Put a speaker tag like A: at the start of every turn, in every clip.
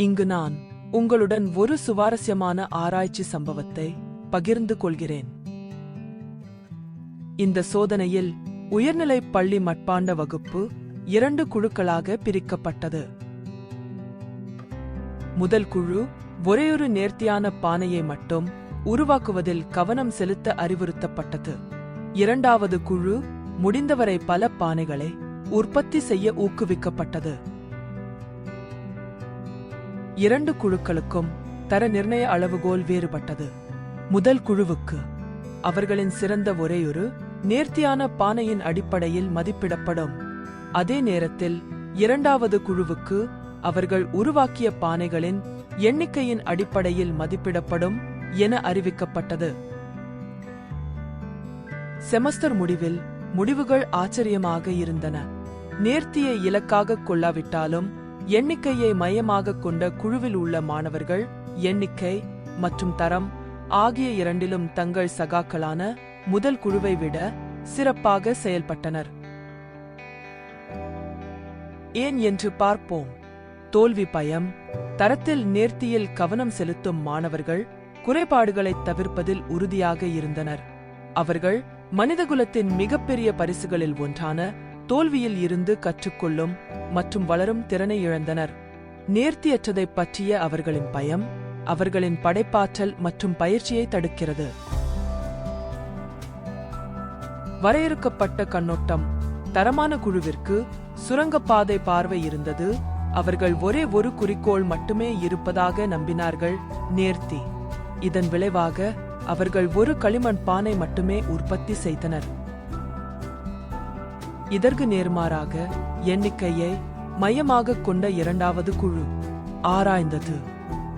A: இங்கு நான் உங்களுடன் ஒரு சுவாரஸ்யமான ஆராய்ச்சி சம்பவத்தை பகிர்ந்து கொள்கிறேன். இந்த சோதனையில் உயர்நிலைப் பள்ளி மட்பாண்ட வகுப்பு இரண்டு குழுக்களாக பிரிக்கப்பட்டது. முதல் குழு ஒரேயொரு நேர்த்தியான பானையை மட்டும் உருவாக்குவதில் கவனம் செலுத்த அறிவுறுத்தப்பட்டது. இரண்டாவது குழு முடிந்தவரை பல பானைகளை உற்பத்தி செய்ய ஊக்குவிக்கப்பட்டது. இரண்டு குழுக்களுக்கும் தர நிர்ணய அளவுகோல் வேறுபட்டது. முதல் குழுவுக்கு அவர்களின் சிறந்த ஒரேயொரு நேர்த்தியான பானையின் அடிப்படையில் மதிப்பிடப்படும். அதே நேரத்தில் இரண்டாவது குழுவுக்கு அவர்கள் உருவாக்கிய பானைகளின் எண்ணிக்கையின் அடிப்படையில் மதிப்பிடப்படும் என அறிவிக்கப்பட்டது. செமஸ்டர் முடிவில் முடிவுகள் ஆச்சரியமாக இருந்தன. நேர்த்தியை இலக்காக கொள்ளாவிட்டாலும் எண்ணிக்கையை மையமாக கொண்ட குழுவில் உள்ள மாணவர்கள் எண்ணிக்கை மற்றும் தரம் ஆகிய இரண்டிலும் தங்கள் சகாக்களான முதல் குழுவை விட சிறப்பாக செயல்பட்டனர். ஏன் என்று பார்ப்போம். தோல்வி பயம் தரத்தில் நேர்த்தியில் கவனம் செலுத்தும் மாணவர்கள் குறைபாடுகளை தவிர்ப்பதில் உறுதியாக இருந்தனர். அவர்கள் மனிதகுலத்தின் மிகப்பெரிய பரிசுகளில் ஒன்றான தோல்வியில் இருந்து கற்றுக்கொள்ளும் மற்றும் வளரும் திறனை இழந்தனர். நேர்த்தியற்றதைப் பற்றிய அவர்களின் பயம் அவர்களின் படைப்பாற்றல் மற்றும் பயிற்சியை தடுக்கிறது. வரையறுக்கப்பட்ட கண்ணோட்டம். தரமான குழுவிற்கு சுரங்கப்பாதை பார்வை இருந்தது. அவர்கள் ஒரே ஒரு குறிக்கோள் மட்டுமே இருப்பதாக நம்பினார்கள். நேர்த்தி. இதன் விளைவாக அவர்கள் ஒரு களிமண் பானை மட்டுமே உற்பத்தி செய்தனர். இதற்கு நேர்மாறாக எண்ணிக்கையை மையமாக கொண்ட இரண்டாவது குழு ஆராய்ந்தது.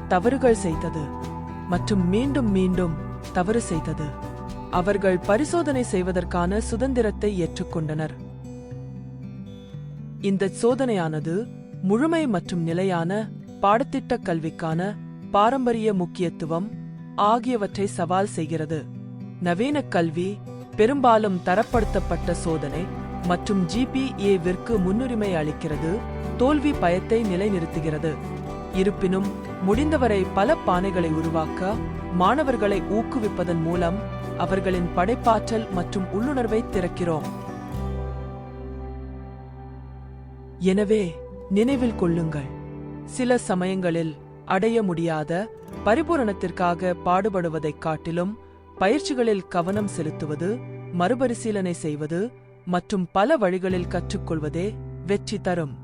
A: தவறுகள் செய்தது மற்றும் மீண்டும் மீண்டும் தவறு செய்தது. அவர்கள் பரிசோதனை செய்வதற்கான சுதந்திரத்தை ஏற்றுக்கொண்டனர். இந்த சோதனையானது முழுமை மற்றும் நிலையான பாடத்திட்ட கல்விக்கான பாரம்பரிய முக்கியத்துவம் ஆகியவற்றை சவால் செய்கிறது. நவீன கல்வி பெரும்பாலும் தரப்படுத்தப்பட்ட சோதனை மற்றும் ஜிபிஏவிற்கு முன்னுரிமை அளிக்கிறது தோல்வி பயத்தை நிலைநிறுத்துகிறது. இருப்பினும் முடிந்தவரை பல பானைகளை உருவாக்க மாணவர்களை ஊக்குவிப்பதன் மூலம் அவர்களின் படைப்பாற்றல் மற்றும் உள்ளுணர்வை திறக்கிறோம். எனவே நினைவில் கொள்ளுங்கள். சில சமயங்களில் அடைய முடியாத பரிபூரணத்திற்காக பாடுபடுவதைக் காட்டிலும் பயிற்சிகளில் கவனம் செலுத்துவது மறுபரிசீலனை செய்வது மற்றும் பல வழிகளில் கற்றுக்கொள்வதே வெற்றி தரும்.